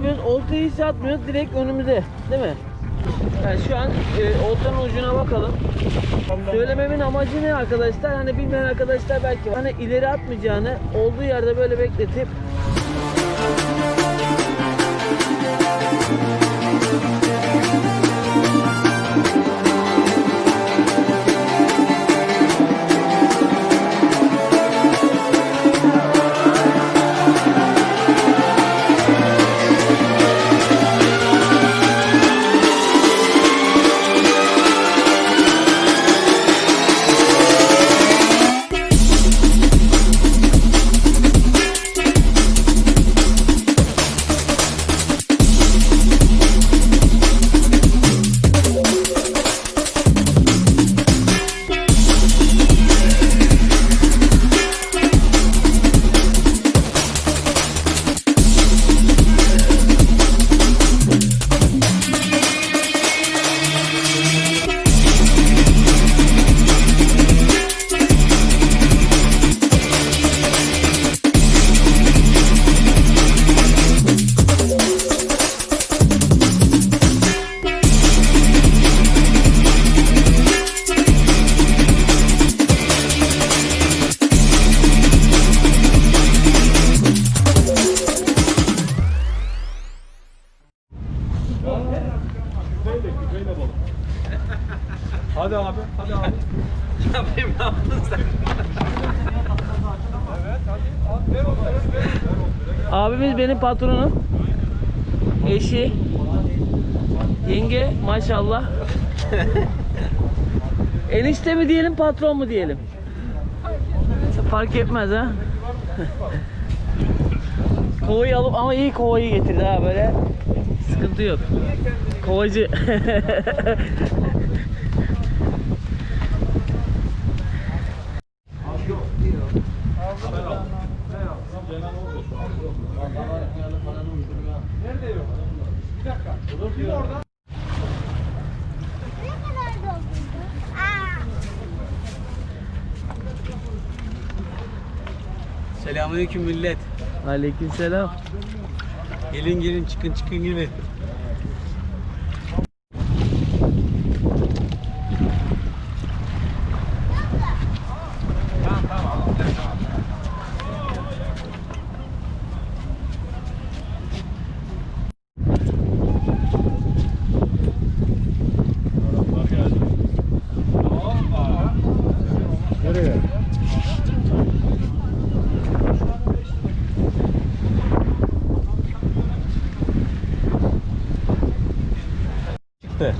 yapıyoruz? Oltayı hiç atmıyoruz. Direkt önümüze. Değil mi? Yani şu an e, oltanın ucuna bakalım. Söylememin amacı ne arkadaşlar? Hani bilmeyen arkadaşlar belki. Hani ileri atmayacağını olduğu yerde böyle bekletip Hadi abi, hadi abi. Yapayım ne yaptın sen? Evet, hadi. At, ver onları, ver, ver onları. Abimiz benim patronum. Eşi. Yenge maşallah. Enişte mi diyelim patron mu diyelim? Fark etmez ha. Kovayı alıp ama iyi kovayı getirdi ha böyle. Sıkıntı yok. Kovacı. Bir dakika. Kim orada? Ne kadar doldurdu? Aa, Selamünaleyküm millet. Aleykümselam. Gelin gelin çıkın çıkın gelin. Araplar geldi. Hoppa. Nereye? Çıktı.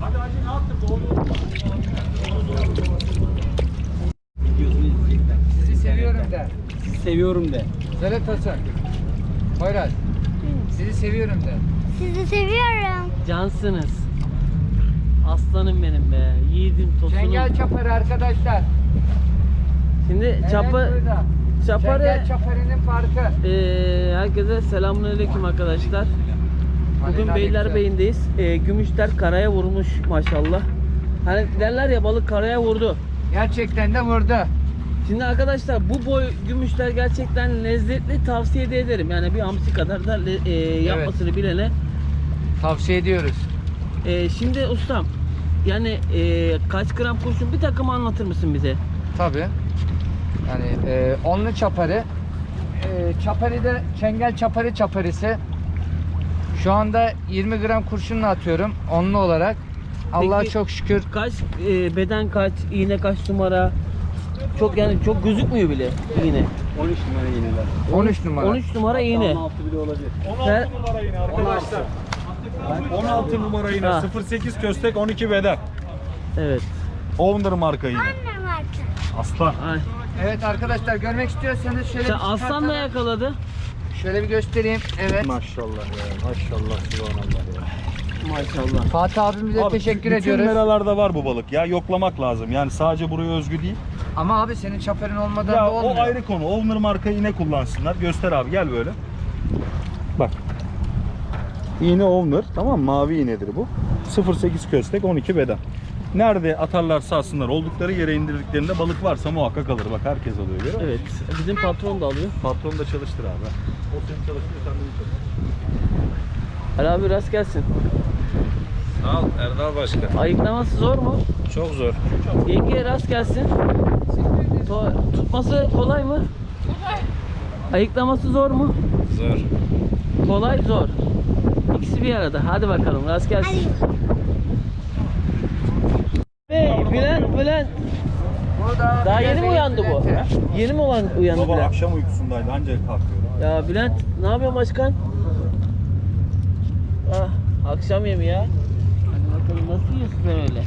Hadi hadi ne yaptın? Doğru. Videosunu izleyecekler. Sizi seviyorum de. Seviyorum de. Söyle Tosun. Poyraz. Sizi seviyorum de. sizi seviyorum. Cansınız. Aslanım benim be. Yiğidim, tosunum. Çengel çaparı arkadaşlar. Şimdi Evet, çapa, burada. çaparı Çengel çaparının farkı. Ee, herkese selamünaleyküm arkadaşlar. Bugün Beylerbeyi'ndeyiz. Ee, gümüşler karaya vurmuş maşallah. Hani derler ya balık karaya vurdu. Gerçekten de vurdu. Şimdi arkadaşlar bu boy gümüşler gerçekten lezzetli tavsiye de ederim. Yani bir hamsi kadar da e, yapmasını bilene. Tavsiye ediyoruz. Ee, şimdi ustam yani e, kaç gram kurşun bir takım anlatır mısın bize? Tabi. Yani e, onlu çaparı. E, çaparı da çengel çaparı çaparısı. Şu anda 20 gram kurşunla atıyorum onlu olarak. Allah'a çok şükür. Kaç e, beden kaç, iğne kaç numara? Çok yani çok gözükmüyor bile iğne. 13 numara yeniler. 13 numara. 13 numara iğne. 16 bile olabilir. 16 Sen- numara yine arkadaşlar. 16 numara yine Ha. 08 köstek 12 beden. Evet. Owner marka yine. Anne vardı. Aslan. Ay. Evet arkadaşlar görmek istiyorsanız şöyle Sen bir aslan da yakaladı. Şöyle bir göstereyim. Evet. Maşallah ya. Maşallah subhanallah ya. Maşallah. Fatih abimize Abi, teşekkür bütün ediyoruz. meralarda var bu balık ya yoklamak lazım. Yani sadece buraya özgü değil. Ama abi senin çaperin olmadan Ya da o olmuyor. ayrı konu. Owner marka iğne kullansınlar. Göster abi gel böyle. Bak. İğne Owner tamam mı? mavi iğnedir bu. 08 köstek 12 beden. Nerede atarlarsa atsınlar. Oldukları yere indirdiklerinde balık varsa muhakkak alır. Bak herkes alıyor görüyor musun? Evet. Bizim patron da alıyor. Patron da çalıştır abi. O seni çalıştırıyor sen de çalıştır. Ali abi rast gelsin. Sağ ol Erdal Başkan. Ayıklaması zor mu? Çok zor. Yengeye rast gelsin. To- tutması kolay mı? Ayıklaması zor mu? Zor. Kolay zor. İkisi bir arada. Hadi bakalım rast gelsin. Hey, Bülent, Bülent. Burada Daha yeni mi uyandı bu? Yeni mi uyan, uyandı Baba Bülent? akşam uykusundaydı ancak kalkıyor. Ya Bülent ne yapıyorsun başkan? Ah, akşam yemeği ya. Hadi bakalım nasıl yiyorsun sen öyle?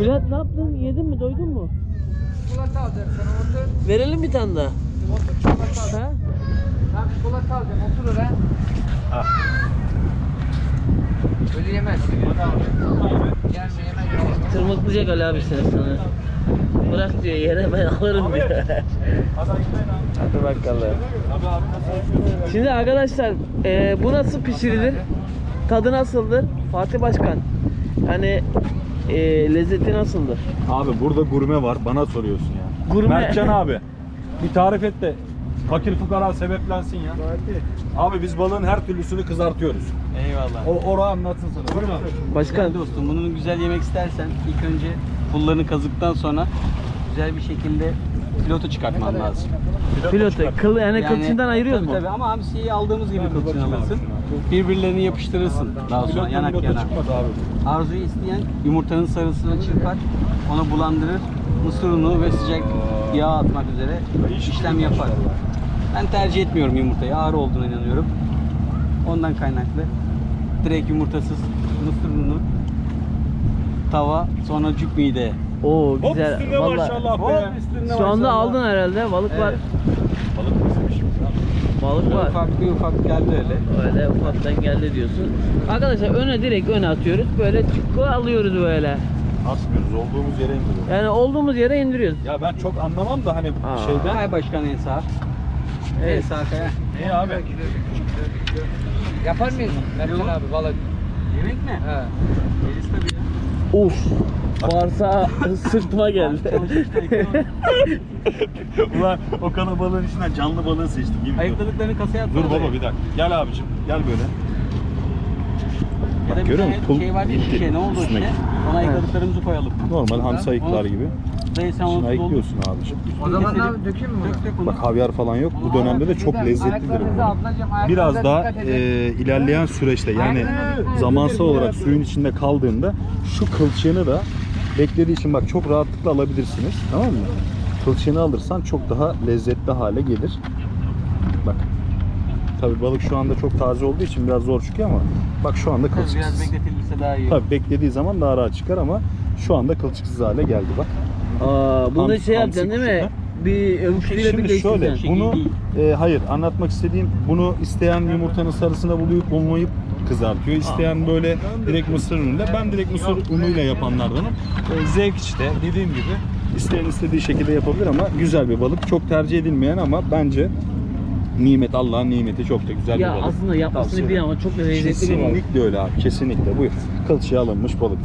Bülent ne yaptın? Yedin mi? Doydun mu? Çikolata alacağım sana otur. Verelim bir tane daha. Otur çikolata alacağım. Ha? Ben çikolata alacağım otur oraya. Ah. Öyle yemez. Yerse yemez. Tırmıklayacak Ali abi seni sana. Bırak diyor yere ben alırım diyor. Hadi bakalım. Şimdi arkadaşlar e, bu nasıl pişirilir? Tadı nasıldır? Fatih Başkan. Hani e, lezzeti nasıldır? Abi burada gurme var. Bana soruyorsun ya. Gurme. Mertcan abi. Bir tarif et de fakir fukara sebeplensin ya. Abi biz balığın her türlüsünü kızartıyoruz. Eyvallah. O ora anlatsın sana. Buyurun abi. Başkan dostum bunu güzel yemek istersen ilk önce pullarını kazıktan sonra güzel bir şekilde pilotu çıkartman lazım. pilotu kıl yani, kılçından ayırıyoruz mu? Tabii ama hamsiyi aldığımız gibi kılçını alırsın. Birbirlerini yapıştırırsın daha sonra yanak milota yana. çıkmaz abi. Arzuyu isteyen yumurtanın sarısını çırpar, onu bulandırır, mısır unu ve sıcak yağ atmak üzere işlem yapar. Ben tercih etmiyorum yumurtayı, ağır olduğuna inanıyorum. Ondan kaynaklı. Direkt yumurtasız mısır unu, tava, sonra cüp mide. Oo Hop güzel. üstüne Vallahi maşallah be. Hop üstünde şu anda maşallah. aldın herhalde. Balık var. Balık abi. Balık var. Ufak bir ufak geldi öyle. Öyle ufaktan geldi diyorsun. Arkadaşlar öne direkt öne atıyoruz. Böyle çukku alıyoruz böyle. Asmıyoruz. Olduğumuz yere indiriyoruz. Yani olduğumuz yere indiriyoruz. Ya ben çok anlamam da hani Aa. şeyden. Kay başkan en sağ. En Evet. sağ kaya. Ne abi? Yapar mıyız? Mertcan abi balık. Yemek mi? He. Uf. Varsa sırtıma geldi. Ulan o kalabalığın içinden canlı balığı seçtim. yemin ediyorum. Ayıkladıklarını kasaya at. Dur baba bir dakika. Gel abicim. Gel böyle. Ya da bir Görüyor tane musun? Pul şey var ya gitti şişe ne oldu o üstüne. şişe? Ona ayıkladıklarımızı koyalım. Normal hamsi ayıklar gibi. Dayı sen Şimdi onu ayıklıyorsun abicim. O zaman ne abi dökeyim mi bunu? Dök dök onu. Bak havyar falan yok. Bu dönemde de çok Bir lezzetlidir bu. Biraz daha e, ilerleyen süreçte yani zamansal olarak suyun içinde kaldığında şu kılçığını da beklediği için bak çok rahatlıkla alabilirsiniz. Tamam mı? Kılçığını alırsan çok daha lezzetli hale gelir. Bak. Tabii balık şu anda çok taze olduğu için biraz zor çıkıyor ama bak şu anda Tabii biraz kılçıksız. bekletilirse daha iyi. Tabii beklediği zaman daha rahat çıkar ama şu anda kılçıksız hale geldi bak. Aa, bunu Hamsi- şey yapacaksın değil mi? Bir ömüşlüyle bir Şimdi şöyle değiştireceksin. bunu e, hayır anlatmak istediğim bunu isteyen yumurtanın sarısına bulayıp bulmayıp kızartıyor. İsteyen böyle direkt mısır unuyla. Ben direkt mısır unuyla yapanlardanım. E, zevk işte dediğim gibi isteyen istediği şekilde yapabilir ama güzel bir balık. Çok tercih edilmeyen ama bence nimet Allah'ın nimeti çok da güzel Ya bir balık. aslında yapmasını ederim. ama çok da lezzetli bir balık. Kesinlikle öyle abi. Kesinlikle. Buyur. Kılçığa alınmış balık.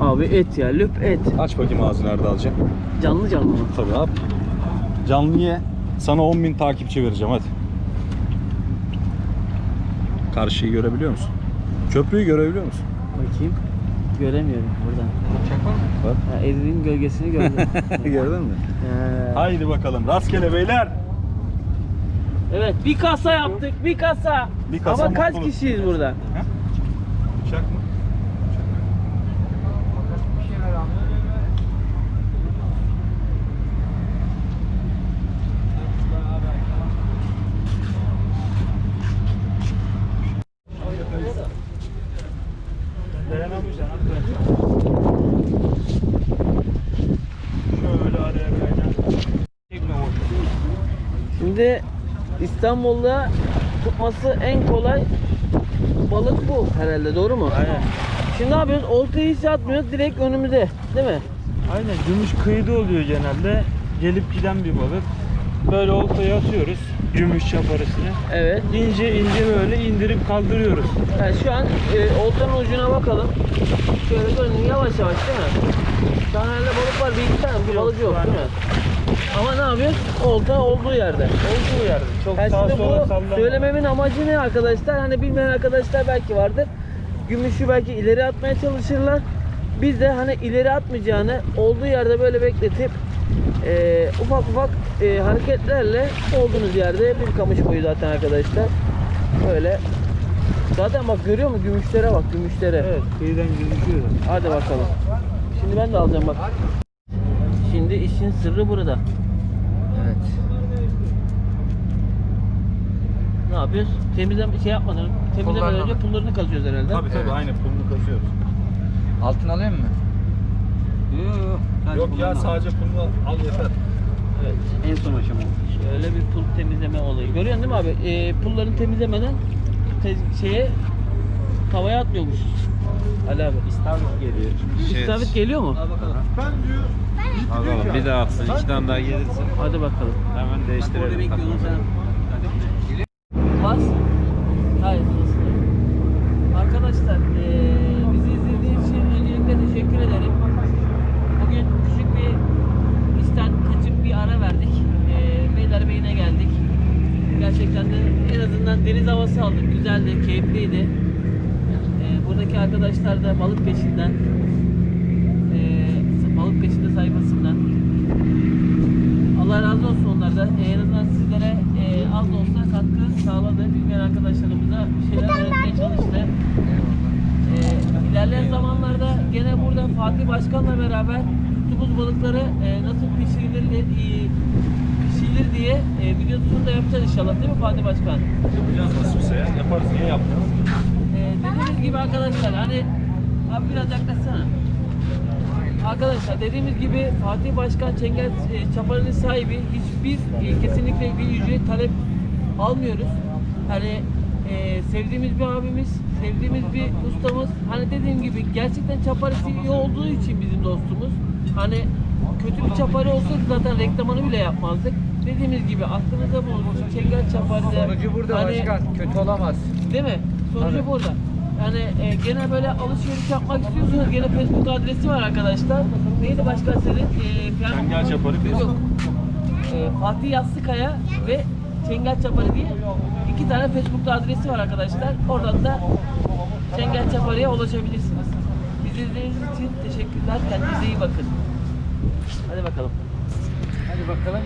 Abi et ya löp et. Aç bakayım ağzını nerede alacaksın. Canlı canlı mı? Tabii abi. Canlı ye. Sana 10 bin takipçi vereceğim hadi. Karşıyı görebiliyor musun? Köprüyü görebiliyor musun? Bakayım. Göremiyorum buradan. Bak. Ha, elinin gölgesini gördüm. Gördün mü? Ee, Haydi bakalım. Rastgele beyler. evet bir kasa yaptık bir kasa. Bir kasa Ama kaç mutluluk. kişiyiz burada? Bıçak mı? Bir şeyler al. Şöyle araya kaynar. Şimdi İstanbul'da tutması en kolay balık bu herhalde doğru mu? Aynen. Şimdi ne yapıyoruz? Oltayı hiç atmıyoruz direkt önümüze değil mi? Aynen gümüş kıyıda oluyor genelde. gelip giden bir balık. Böyle oltaya atıyoruz gümüş çaparısını. Evet. İnce ince böyle indirip kaldırıyoruz. Yani şu an e, oltanın ucuna bakalım. Şöyle görün yavaş yavaş değil mi? Şu an herhalde balık var bir iki tane bir balık yok değil mi? Ama ne yapıyoruz? Olta olduğu yerde. Olduğu yerde. Çok Yani sağa sola sallama. söylememin amacı ne arkadaşlar? Hani bilmeyen arkadaşlar belki vardır. Gümüşü belki ileri atmaya çalışırlar. Biz de hani ileri atmayacağını olduğu yerde böyle bekletip e, ufak ufak e, hareketlerle olduğunuz yerde bir kamış boyu zaten arkadaşlar. Böyle. Zaten bak görüyor musun gümüşlere bak gümüşlere. Evet, kıyıdan gözüküyor. Hadi bakalım. Şimdi ben de alacağım bak. Şimdi işin sırrı burada. Ne yapıyoruz? Temizleme şey yapmadan, temizlemeden Pullarını önce pullarını kazıyoruz herhalde. Tabii tabii Evet. aynı pulunu kazıyoruz. Altın alayım mı? Yok yok. sadece Yok ya kullanma. sadece pulunu al yeter. Evet. En son aşama. Şöyle bir pul temizleme olayı. Görüyorsun değil mi abi? Ee, pullarını temizlemeden te- şeye tavaya atmıyormuş. Ali abi. İstavrit geliyor. Şey, İstavrit geliyor mu? Al bakalım. Bakalım bir daha atsın. iki tane daha gelirse Hadi bakalım. hemen Bak orada değiştirelim. sen. Bas. Hayır. Arkadaşlar eee, bizi izlediğiniz için öncelikle teşekkür ederim. Bugün küçük bir işten kaçıp bir ara verdik. Eee Beylerbeyi'ne geldik. Gerçekten de en azından deniz havası aldık. Güzeldi, keyifliydi. Eee, buradaki arkadaşlar da balık peşinden. eee, balık peşinde sayfasından. Allah razı olsun onlardan. Ee, en azından sizlere e, az da olsa sağladı. Bilmeyen arkadaşlarımıza bir şeyler öğretmeye çalıştı. Ee, ilerleyen zamanlarda gene burada Fatih Başkan'la beraber tuttuğumuz balıkları e, nasıl pişirilir, e, pişirilir diye e, videosunu da yapacağız inşallah değil mi Fatih Başkan? Yapacağız nasılsa ya. Yaparız niye yapmayalım? Ee, dediğimiz gibi arkadaşlar hani abi biraz yaklaşsana. Arkadaşlar dediğimiz gibi Fatih Başkan Çengel e, Çaparı'nın sahibi hiçbir e, kesinlikle bir ücret talep almıyoruz. Hani e, sevdiğimiz bir abimiz, sevdiğimiz bir ustamız. Hani dediğim gibi gerçekten çaparısı iyi olduğu için bizim dostumuz. Hani kötü bir çaparı olsaydı zaten reklamını bile yapmazdık. Dediğimiz gibi aklınıza bulunsun. Çengel Çaparı'da Sonucu burada hani- başkan. Kötü olamaz. Değil mi? Sonucu Tabii. burada. Yani e, gene böyle alışveriş yapmak istiyorsanız gene Facebook adresi var arkadaşlar. Neydi başka senin? E, Çengel Çaparı Facebook. E, Fatih Yassıkaya ve Çengel Çaparı diye iki tane Facebook adresi var arkadaşlar. Oradan da Çengel Çaparı'ya ulaşabilirsiniz. Bizi izlediğiniz için teşekkürler. Kendinize iyi bakın. Hadi bakalım. Hadi bakalım.